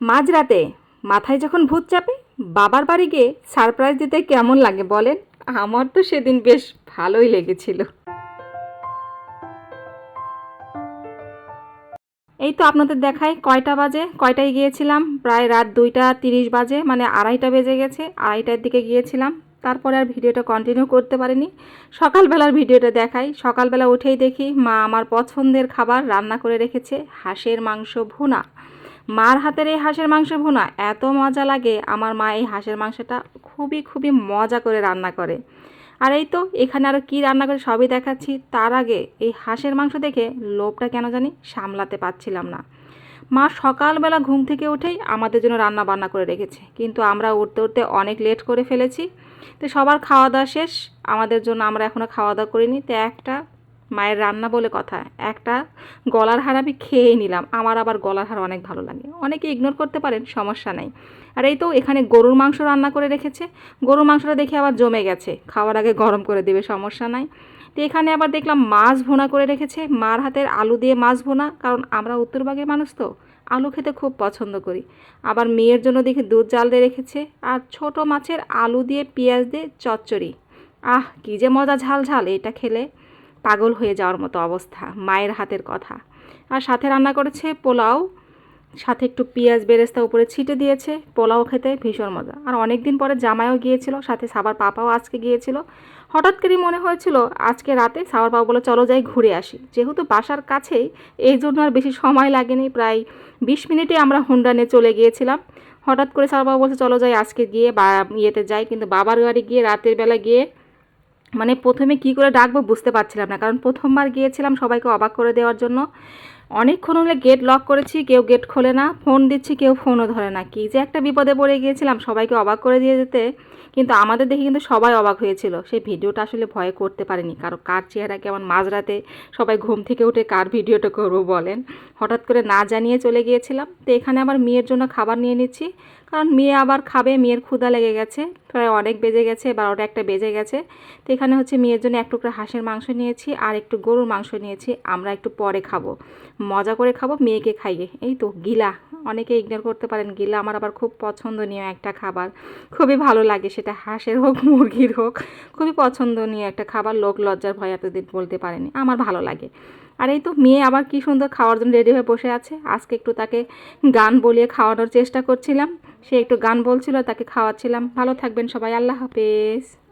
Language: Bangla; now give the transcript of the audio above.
মাঝরাতে মাথায় যখন ভূত চাপে, বাবার বাড়ি গিয়ে সারপ্রাইজ দিতে কেমন লাগে বলেন? আমার তো সেদিন বেশ ভালোই লেগেছিল। এই তো আপনাদের দেখাই কয়টা বাজে, কয়টায় গিয়েছিলাম? প্রায় রাত দুইটা তিরিশ বাজে মানে আড়াইটা বেজে গেছে, আড়াইটার দিকে গিয়েছিলাম। তারপরে আর ভিডিওটা কন্টিনিউ করতে পারিনি। সকালবেলার ভিডিওটা দেখাই, সকালবেলা উঠেই দেখি মা আমার পছন্দের খাবার রান্না করে রেখেছে, হাঁসের মাংস ভুনা। মার হাতের এই হাঁসের মাংস ভুনা, এত মজা লাগে। আমার মা এই হাঁসের মাংসটা খুবই খুবই মজা করে রান্না করে। আর এই তো, এখানে আরও কী রান্না করে সবই দেখাচ্ছি। তার আগে এই হাঁসের মাংস দেখে লোভটা কেন জানি সামলাতে পারছিলাম না। মা সকালবেলা ঘুম থেকে উঠেই আমাদের জন্য রান্না বান্না করে রেখেছে। কিন্তু আমরা উঠতে উঠতে অনেক লেট করে ফেলেছি। তো সবার খাওয়া দাওয়া শেষ। আমাদের জন্য আমরা এখনও খাওয়া দাওয়া করিনি। তো একটা মায়ের রান্না বলে কথা। একটা গলার হার আমি খেয়েই নিলাম। আমার আবার গলার হার অনেক ভালো লাগে। অনেকে ইগনোর করতে পারেন, সমস্যা নাই। আর এই তো এখানে গরুর মাংস রান্না করে রেখেছে। গরুর মাংসটা দেখে আবার জমে গেছে। খাওয়ার আগে গরম করে দেবে, সমস্যা নাই। তো এখানে আবার দেখলাম মাছ ভুনা করে রেখেছে। মার হাতের আলু দিয়ে মাছ ভুনা, কারণ আমরা উত্তরভাগের মানুষ তো। আলু খেতে খুব পছন্দ করি। আবার মেয়ের জন্য দেখি দুধ জাল দিয়ে রেখেছে। আর ছোট মাছের আলু দিয়ে পেঁয়াজ দিয়ে চচ্চড়ি। আহ, কী যে মজা ঝাল ঝাল এটা খেলে। পাগল হয়ে যাওয়ার মতো অবস্থা, মায়ের হাতের কথা। আর সাথে রান্না করেছে পোলাও, সাথে একটু পেঁয়াজ বেরেস্তা উপরে ছিটে দিয়েছে, পোলাও খেতে ভীষণ মজা। আর অনেক দিন পরে জামাইও গিয়েছিল, সাথে সাবার পাপাও আজকে গিয়েছিল। হঠাৎ করেই মনে হয়েছিল, আজকে রাতে সাবার পাপা বলে, চলো যাই ঘুরে আসি। যেহেতু বাসার কাছেই, এই জন্য আর বেশি সময় লাগেনি। প্রায় বিশ মিনিটে আমরা হুন্ডা নিয়ে চলে গিয়েছিলাম। হঠাৎ করে সাবার বাবা বলছে, চলো যাই, আজকে গিয়ে বা, ইয়েতে যাই। কিন্তু বাবার বাড়ি গিয়ে, রাতের বেলা গিয়ে মানে প্রথমে কি করে ডাকবো বুঝতে পারছিলাম না। কারণ প্রথমবার গিয়েছিলাম সবাইকে অবাক করে দেওয়ার জন্য। অনেকক্ষণ হলে গেট লক করেছি, কেউ গেট খোলে না। ফোন দিচ্ছি, কেউ ফোনও ধরে না। কি যে একটা বিপদে পড়ে গিয়েছিলাম সবাইকে অবাক করে দিয়ে যেতে। কিন্তু আমাদের দেখে কিন্তু সবাই অবাক হয়েছিল। সেই ভিডিওটা আসলে ভয়ে করতে পারেনি। কারও কার চেহারা কেমন, মাঝরাতে সবাই ঘুম থেকে উঠে কার ভিডিওটা করব বলেন? হঠাৎ করে না জানিয়ে চলে গিয়েছিলাম। তো এখানে আবার মেয়ের জন্য খাবার নিয়ে নিচ্ছি। কারণ মেয়ে আবার খাবে, মেয়ের ক্ষুদা লেগে গেছে। প্রায় অনেক বেজে গেছে বারোটা একটা বেজে গেছে। তো এখানে হচ্ছে মেয়ের জন্য এক টুকরা হাঁসের মাংস নিয়েছি আর একটু গরুর মাংস নিয়েছি। আমরা একটু পরে খাব। মজা করে খাব, মেয়েকে খাইয়ে। এই তো গিলা। অনেকে ইগনোর করতে পারেন। গিলা আমার আবার খুব পছন্দনীয় একটা খাবার। খুবই ভালো লাগে সেটা হাঁসের হোক, মুরগির হোক। খুবই পছন্দনীয় একটা খাবার, লোক লজ্জার ভয় এতদিন বলতে পারেনি। আমার ভালো লাগে। আর এই তো মেয়ে আবার কি সুন্দর খাওয়ার জন্য রেডি হয়ে বসে আছে। আজকে একটু তাকে গান বলিয়ে খাওয়ানোর চেষ্টা করছিলাম। সে একটু গান বলছিল, তাকে খাওয়াচ্ছিলাম। ভালো থাকবেন সবাই। আল্লাহ হাফেজ।